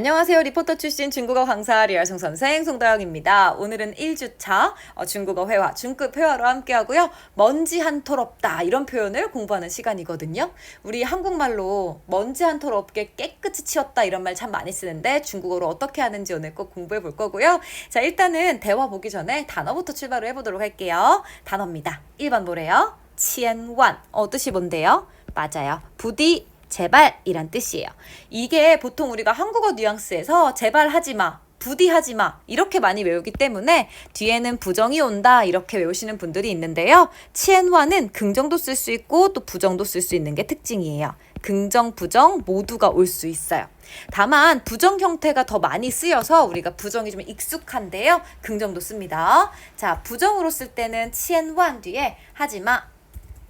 안녕하세요. 리포터 출신 중국어 강사 리얼성 선생 송다영입니다. 오늘은 1주차 어, 중국어 회화, 중급 회화로 함께하고요. 먼지 한 톨 없다 이런 표현을 공부하는 시간이거든요. 우리 한국말로 먼지 한 톨 없게 깨끗이 치웠다 이런 말 참 많이 쓰는데 중국어로 어떻게 하는지 오늘 꼭 공부해 볼 거고요. 자 일단은 대화 보기 전에 단어부터 출발을 해보도록 할게요. 단어입니다. 1번 뭐래요? 치엔완. 어 뜻이 뭔데요? 맞아요. 부디 제발 이란 뜻이에요. 이게 보통 우리가 한국어 뉘앙스에서 제발 하지 마. 부디 하지 마. 이렇게 많이 외우기 때문에 뒤에는 부정이 온다. 이렇게 외우시는 분들이 있는데요. 치엔화는 긍정도 쓸 수 있고 또 부정도 쓸 수 있는 게 특징이에요. 긍정, 부정 모두가 올 수 있어요. 다만 부정 형태가 더 많이 쓰여서 우리가 부정이 좀 익숙한데요. 긍정도 씁니다. 자, 부정으로 쓸 때는 치엔완 뒤에 하지 마.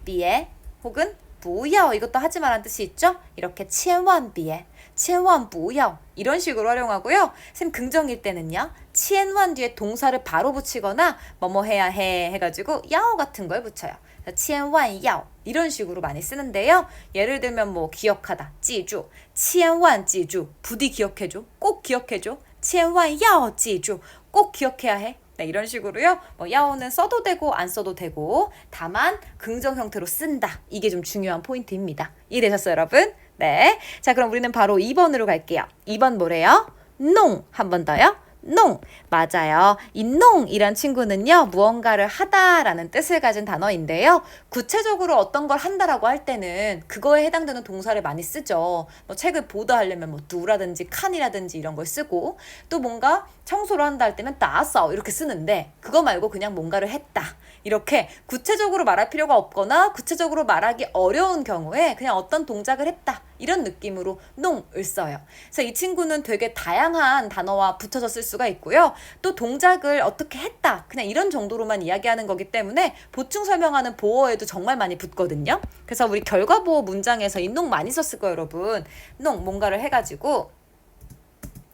비에 혹은 不要 이것도 하지 말란 뜻이 있죠? 이렇게 千万别 千万不要 이런 식으로 활용하고요. 쌤 긍정일 때는요. 千万 뒤에 동사를 바로 붙이거나 뭐뭐 해야 해 해가지고 야오 같은 걸 붙여요. 千万要 이런 식으로 많이 쓰는데요. 예를 들면 뭐 기억하다, 记住,千万记住 부디 기억해줘, 꼭 기억해줘, 千万要记住꼭 기억해야 해. 네, 이런 식으로요. 뭐 야오는 써도 되고 안 써도 되고 다만 긍정 형태로 쓴다. 이게 좀 중요한 포인트입니다. 이해되셨어요, 여러분? 네. 자, 그럼 우리는 바로 2번으로 갈게요. 2번 뭐래요? 농. 한번 더요. 농. 맞아요. 이 농이란 친구는요, 무언가를 하다라는 뜻을 가진 단어인데요. 구체적으로 어떤 걸 한다라고 할 때는 그거에 해당되는 동사를 많이 쓰죠. 뭐 책을 보다 하려면 뭐 두라든지 칸이라든지 이런 걸 쓰고 또 뭔가 청소를 한다 할 때면 따싸 이렇게 쓰는데 그거 말고 그냥 뭔가를 했다. 이렇게 구체적으로 말할 필요가 없거나 구체적으로 말하기 어려운 경우에 그냥 어떤 동작을 했다. 이런 느낌으로 농을 써요. 그래서 이 친구는 되게 다양한 단어와 붙여서 쓸 수가 있고요. 또 동작을 어떻게 했다. 그냥 이런 정도로만 이야기하는 거기 때문에 보충 설명하는 보어에도 정말 많이 붙거든요. 그래서 우리 결과 보어 문장에서 이 농 많이 썼을 거예요, 여러분. 농 뭔가를 해 가지고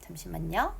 잠시만요.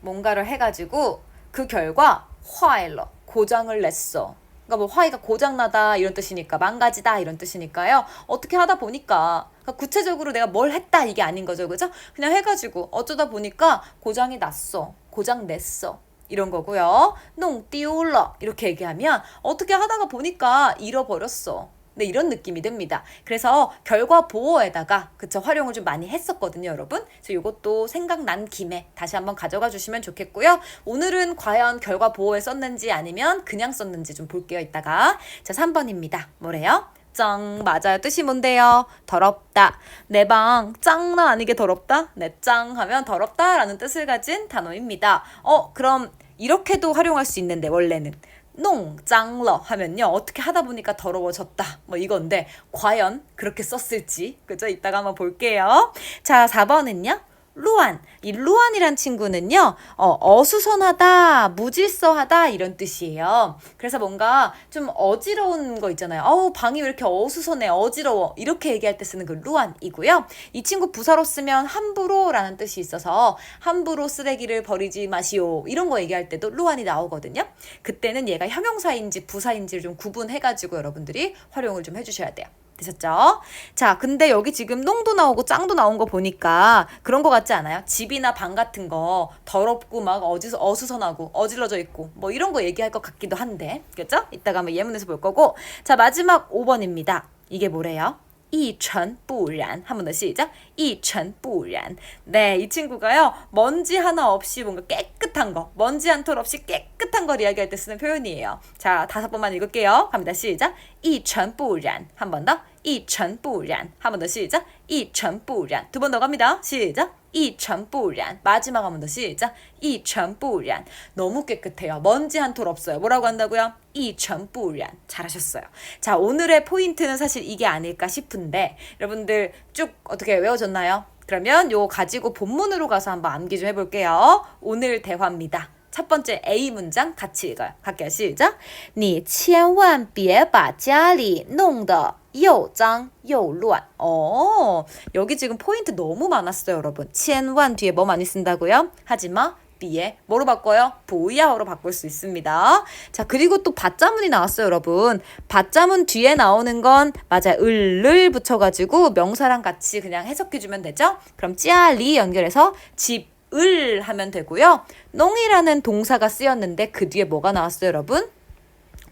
뭔가를 해 가지고 그 결과 화일러 고장을 냈어. 그러니까 뭐 화이가 고장나다 이런 뜻이니까 망가지다 이런 뜻이니까요. 어떻게 하다 보니까 그러니까 구체적으로 내가 뭘 했다 이게 아닌 거죠, 그죠? 그냥 해가지고 어쩌다 보니까 고장이 났어, 고장 냈어. 이런 거고요. 농 띄울러 이렇게 얘기하면 어떻게 하다가 보니까 잃어버렸어. 네, 이런 느낌이 듭니다. 그래서 결과 보호에다가 그쵸 활용을 좀 많이 했었거든요, 여러분. 그래서 이것도 생각난 김에 다시 한번 가져가 주시면 좋겠고요. 오늘은 과연 결과 보호에 썼는지 아니면 그냥 썼는지 좀 볼게요, 이따가. 자, 3번입니다. 뭐래요? 짱 맞아요. 뜻이 뭔데요? 더럽다. 내 방 짱나 아니게 더럽다? 네, 짱 하면 더럽다라는 뜻을 가진 단어입니다. 어, 그럼 이렇게도 활용할 수 있는데 원래는 농, 짱러 하면요. 어떻게 하다 보니까 더러워졌다. 뭐 이건데 과연 그렇게 썼을지 그죠? 이따가 한번 볼게요. 자, 4번은요. 루안. 이 루안이란 친구는요, 어, 어수선하다, 무질서하다, 이런 뜻이에요. 그래서 뭔가 좀 어지러운 거 있잖아요. 어우, 방이 왜 이렇게 어수선해, 어지러워. 이렇게 얘기할 때 쓰는 그 루안이고요. 이 친구 부사로 쓰면 함부로라는 뜻이 있어서 함부로 쓰레기를 버리지 마시오. 이런 거 얘기할 때도 루안이 나오거든요. 그때는 얘가 형용사인지 부사인지를 좀 구분해가지고 여러분들이 활용을 좀 해주셔야 돼요. 되셨죠? 자, 근데 여기 지금 농도 나오고 짱도 나온 거 보니까 그런 거 같지 않아요? 집이나 방 같은 거 더럽고 막 어디서 어수선하고 어질러져 있고 뭐 이런 거 얘기할 것 같기도 한데. 그렇죠? 이따가 한번 예문에서 볼 거고. 자, 마지막 5번입니다. 이게 뭐래요? 이천부란. 한 번 더 시작. 이천부란. 네이 친구가요 먼지 하나 없이 뭔가 깨끗한 거 먼지 한 톨 없이 깨끗한 걸 이야기할 때 쓰는 표현이에요. 자 다섯 번만 읽을게요. 갑니다. 시작. 이천부란. 한 번더. 이천부란. 한 번 더 시작. 이천부란. 두 번 더 갑니다. 시작. 一尘不染. 마지막 한 번 더 시작. 一尘不染. 너무 깨끗해요. 먼지 한 톨 없어요. 뭐라고 한다고요? 一尘不染. 잘하셨어요. 자, 오늘의 포인트는 사실 이게 아닐까 싶은데 여러분들 쭉 어떻게 외워졌나요? 그러면 요거 가지고 본문으로 가서 한번 암기 좀 해볼게요. 오늘 대화입니다. 첫 번째 A 문장 같이 읽어요. 갈게요. 시작. 你千万别把家里弄得 요장 요루안. 어, 여기 지금 포인트 너무 많았어요, 여러분. 치엔완 뒤에 뭐 많이 쓴다고요? 하지마. B에 뭐로 바꿔요? 부야어로 바꿀 수 있습니다. 자, 그리고 또 받자문이 나왔어요, 여러분. 받자문 뒤에 나오는 건 맞아 을을 붙여가지고 명사랑 같이 그냥 해석해주면 되죠? 그럼 찌아리 연결해서 집을 하면 되고요. 농이라는 동사가 쓰였는데 그 뒤에 뭐가 나왔어요, 여러분?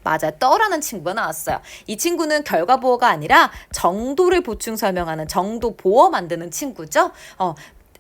맞아, 떠라는 친구가 나왔어요. 이 친구는 결과 보어가 아니라 정도를 보충 설명하는 정도 보어 만드는 친구죠. 어,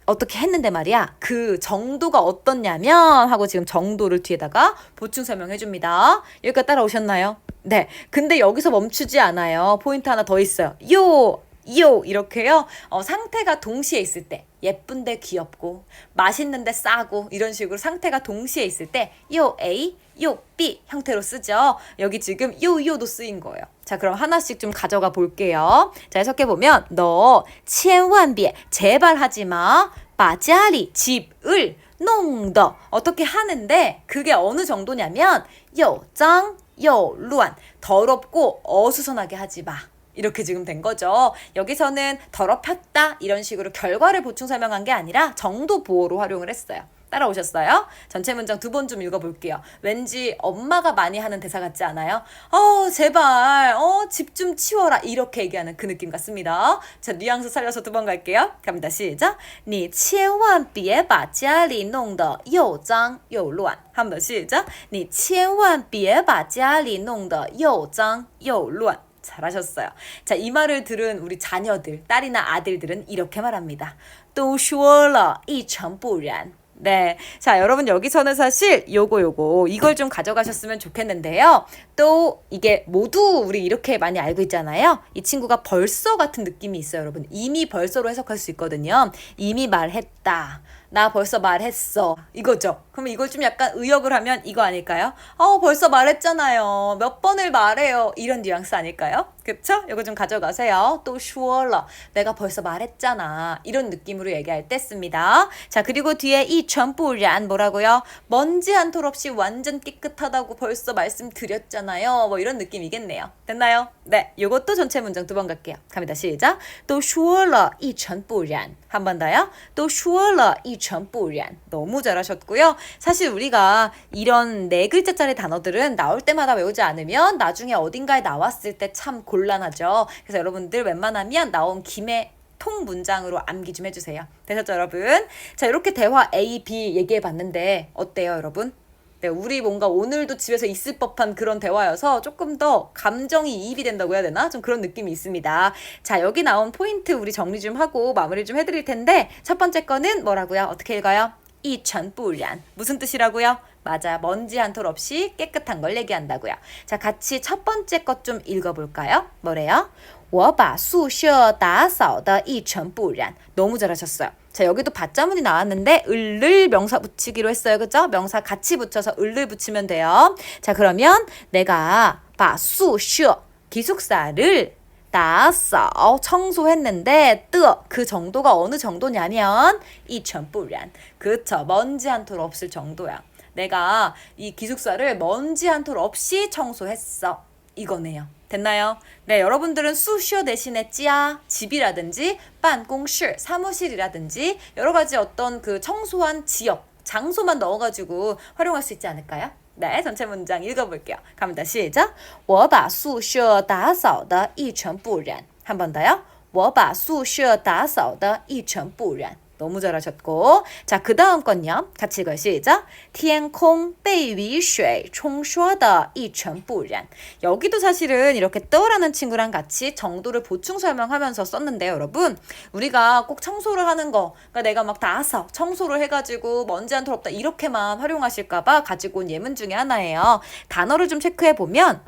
어떻게 했는데 말이야. 그 정도가 어떻냐면 하고 지금 정도를 뒤에다가 보충 설명해 줍니다. 여기까지 따라오셨나요? 네. 근데 여기서 멈추지 않아요. 포인트 하나 더 있어요. 요, 요 이렇게요. 어, 상태가 동시에 있을 때 예쁜데 귀엽고 맛있는데 싸고 이런 식으로 상태가 동시에 있을 때 요 A, 요 B 형태로 쓰죠. 여기 지금 요 요도 쓰인 거예요. 자, 그럼 하나씩 좀 가져가 볼게요. 자, 해석해 보면 너千万别 제발 하지 마. 바자리 집을 농더 어떻게 하는데 그게 어느 정도냐면 요짱 요루안 더럽고 어수선하게 하지 마. 이렇게 지금 된 거죠. 여기서는 더럽혔다 이런 식으로 결과를 보충 설명한 게 아니라 정도 보호로 활용을 했어요. 따라오셨어요? 전체 문장 두 번 좀 읽어볼게요. 왠지 엄마가 많이 하는 대사 같지 않아요? 어, 제발, 어, 집 좀 치워라. 이렇게 얘기하는 그 느낌 같습니다. 자, 뉘앙스 살려서 두 번 갈게요. 갑니다. 시작. 你千万别把家里弄得又脏又乱. 한 번 시작. 你千万别把家里弄得又脏又乱. 잘하셨어요. 자, 이 말을 들은 우리 자녀들, 딸이나 아들들은 이렇게 말합니다. 都说了一尘不染. 네. 자, 여러분 여기서는 사실 요거 요거 이걸 좀 가져가셨으면 좋겠는데요. 또 이게 모두 우리 이렇게 많이 알고 있잖아요. 이 친구가 벌써 같은 느낌이 있어요, 여러분. 이미 벌써로 해석할 수 있거든요. 이미 말했다. 나 벌써 말했어. 이거죠. 그러면 이걸 좀 약간 의역을 하면 이거 아닐까요? 어, 벌써 말했잖아요. 몇 번을 말해요. 이런 뉘앙스 아닐까요? 그쵸? 이거 좀 가져가세요. 또 슈얼러. 내가 벌써 말했잖아. 이런 느낌으로 얘기할 때 씁니다. 자, 그리고 뒤에 이 전부란 뭐라고요? 먼지 한 톨 없이 완전 깨끗하다고 벌써 말씀드렸잖아요. 뭐 이런 느낌이겠네요. 됐나요? 네. 요것도 전체 문장 두 번 갈게요. 갑니다. 시작. 또 슈얼러 이 전부란. 한 번 더요. 또 슈얼러 이 전부란. 너무 잘하셨고요. 사실 우리가 이런 네 글자짜리 단어들은 나올 때마다 외우지 않으면 나중에 어딘가에 나왔을 때 참 곤란하죠. 그래서 여러분들 웬만하면 나온 김에 통 문장으로 암기 좀 해주세요. 되셨죠, 여러분? 자, 이렇게 대화 A, B 얘기해 봤는데 어때요, 여러분? 네, 우리 뭔가 오늘도 집에서 있을 법한 그런 대화여서 조금 더 감정이 이입이 된다고 해야 되나? 좀 그런 느낌이 있습니다. 자, 여기 나온 포인트 우리 정리 좀 하고 마무리 좀 해드릴 텐데 첫 번째 거는 뭐라고요? 어떻게 읽어요? 이천뿌란 무슨 뜻이라고요? 맞아 먼지 한 톨 없이 깨끗한 걸 얘기한다고요. 자 같이 첫 번째 것 좀 읽어볼까요? 뭐래요? 我把宿舍打扫的一尘不染 너무 잘하셨어요. 자, 여기도 받자문이 나왔는데 을을 명사 붙이기로 했어요. 그죠? 명사 같이 붙여서 을을 붙이면 돼요. 자, 그러면 내가 바수슈 기숙사를 나았어 어, 청소했는데 뜨그 정도가 어느 정도냐면 이천뿌란 그쵸 먼지 한 톨 없을 정도야 내가 이 기숙사를 먼지 한 톨 없이 청소했어 이거네요 됐나요? 네, 여러분들은 수쇼 대신에 찌야 집이라든지办公室 사무실이라든지 여러 가지 어떤 그 청소한 지역 장소만 넣어가지고 활용할 수 있지 않을까요? 네, 전체 문장 읽어볼게요. 갑니다. 시작. 我把宿舍打扫的一尘不染. 한 번 더요. 我把宿舍打扫的一尘不染. 너무 잘하셨고. 자, 그 다음 건요. 같이 읽어요. 시작. 天空被雨水冲刷的一尘不染. 여기도 사실은 이렇게 떠라는 친구랑 같이 정도를 보충 설명하면서 썼는데요, 여러분. 우리가 꼭 청소를 하는 거, 그러니까 내가 막 다서 청소를 해가지고 먼지 한 톨 없다 이렇게만 활용하실까봐 가지고 온 예문 중에 하나예요. 단어를 좀 체크해 보면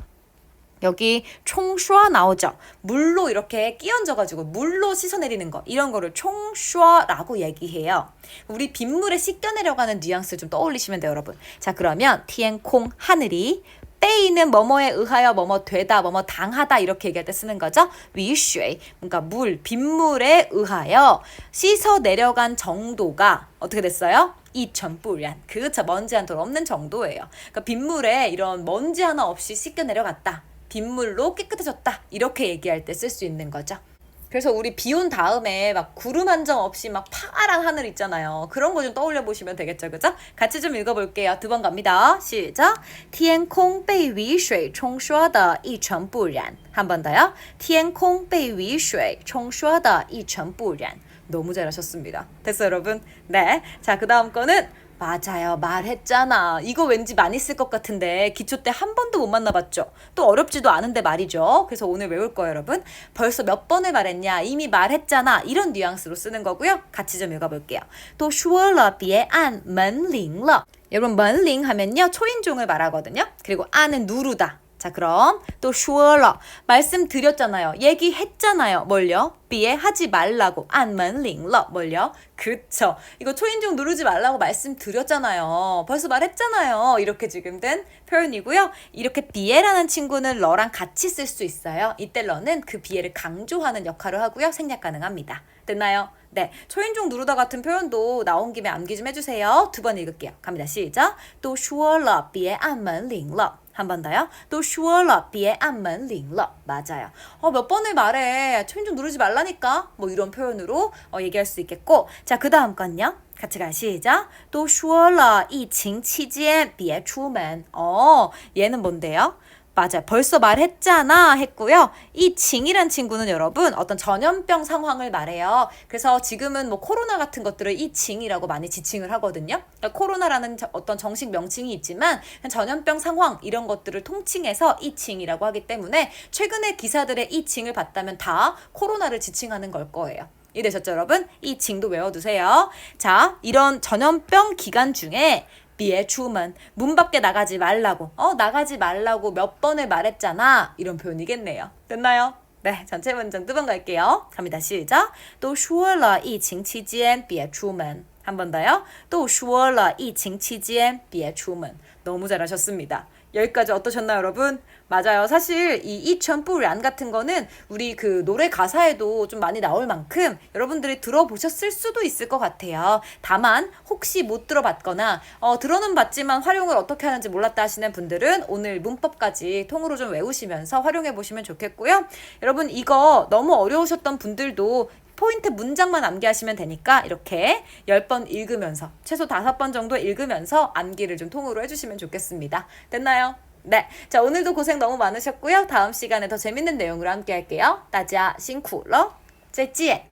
여기 총슈아 나오죠. 물로 이렇게 끼얹어가지고 물로 씻어내리는 거 이런 거를 총슈아라고 얘기해요. 우리 빗물에 씻겨내려가는 뉘앙스 좀 떠올리시면 돼요, 여러분. 자 그러면 티엔콩 하늘이 빼이는 뭐뭐에 의하여 뭐뭐 되다, 뭐뭐 당하다 이렇게 얘기할 때 쓰는 거죠. 위쉐 그러니까 물, 빗물에 의하여 씻어 내려간 정도가 어떻게 됐어요? 이천뿌란 그쵸 먼지 한 톨 없는 정도예요. 그러니까 빗물에 이런 먼지 하나 없이 씻겨 내려갔다. 빗물로 깨끗해졌다. 이렇게 얘기할 때 쓸 수 있는 거죠. 그래서 우리 비 온 다음에 막 구름 한 점 없이 막 파란 하늘 있잖아요. 그런 거 좀 떠올려 보시면 되겠죠, 그죠? 같이 좀 읽어볼게요. 두 번 갑니다. 시작. 天空被雨水冲刷的一尘不染. 한 번 더요. 天空被雨水冲刷的一尘不染. 너무 잘하셨습니다. 됐어요, 여러분? 네. 자, 그 다음 거는 맞아요. 말했잖아. 이거 왠지 많이 쓸 것 같은데 기초 때 한 번도 못 만나봤죠. 또 어렵지도 않은데 말이죠. 그래서 오늘 외울 거예요, 여러분. 벌써 몇 번을 말했냐? 이미 말했잖아. 이런 뉘앙스로 쓰는 거고요. 같이 좀 읽어볼게요. 또 说了别按门铃了. 여러분 门铃 하면요 초인종을 말하거든요. 그리고 안은 누르다. 자 그럼 또 说了 말씀드렸잖아요. 얘기했잖아요. 뭘요? 비에 하지 말라고 안门铃了 뭘요? 그쵸. 이거 초인종 누르지 말라고 말씀드렸잖아요. 벌써 말했잖아요. 이렇게 지금 된 표현이고요. 이렇게 비에라는 친구는 러랑 같이 쓸 수 있어요. 이때 러는 그 비에를 강조하는 역할을 하고요. 생략 가능합니다. 됐나요? 네. 초인종 누르다 같은 표현도 나온 김에 암기 좀 해주세요. 두 번 읽을게요. 갑니다. 시작. 都说了别按门铃了. 한 번 더요. 또 shuola 비에 안면 링러 맞아요. 어, 몇 번을 말해. 초인종 누르지 말라니까. 뭐 이런 표현으로 어, 얘기할 수 있겠고. 자, 그 다음 건요. 같이 가시죠. 또 shuola 이칭 치지에 비에 추면. 어, 얘는 뭔데요? 맞아요. 벌써 말했잖아 했고요. 이 징이란 친구는 여러분 어떤 전염병 상황을 말해요. 그래서 지금은 뭐 코로나 같은 것들을 이 징이라고 많이 지칭을 하거든요. 그러니까 코로나라는 저- 어떤 정식 명칭이 있지만 전염병 상황 이런 것들을 통칭해서 이 징이라고 하기 때문에 최근에 기사들의 이 징을 봤다면 다 코로나를 지칭하는 걸 거예요. 이해되셨죠, 여러분? 이 징도 외워두세요. 자, 이런 전염병 기간 중에 비에 주문 문 밖에 나가지 말라고 어 나가지 말라고 몇 번을 말했잖아 이런 표현이겠네요 됐나요? 네 전체 문장 두 번 갈게요 갑니다 시작 都说了疫情期间别出门 한 번 더요 都说了疫情期间别出门 너무 잘하셨습니다 여기까지 어떠셨나요, 여러분? 맞아요. 사실 이 이천뿌란 같은 거는 우리 그 노래 가사에도 좀 많이 나올 만큼 여러분들이 들어보셨을 수도 있을 것 같아요. 다만 혹시 못 들어봤거나 어, 들어는 봤지만 활용을 어떻게 하는지 몰랐다 하시는 분들은 오늘 문법까지 통으로 좀 외우시면서 활용해 보시면 좋겠고요. 여러분 이거 너무 어려우셨던 분들도 포인트 문장만 암기하시면 되니까 이렇게 10번 읽으면서 최소 5번 정도 읽으면서 암기를 좀 통으로 해주시면 좋겠습니다. 됐나요? 네. 자, 오늘도 고생 너무 많으셨고요. 다음 시간에 더 재밌는 내용으로 함께 할게요. 따자, 싱쿠러, 제찌에!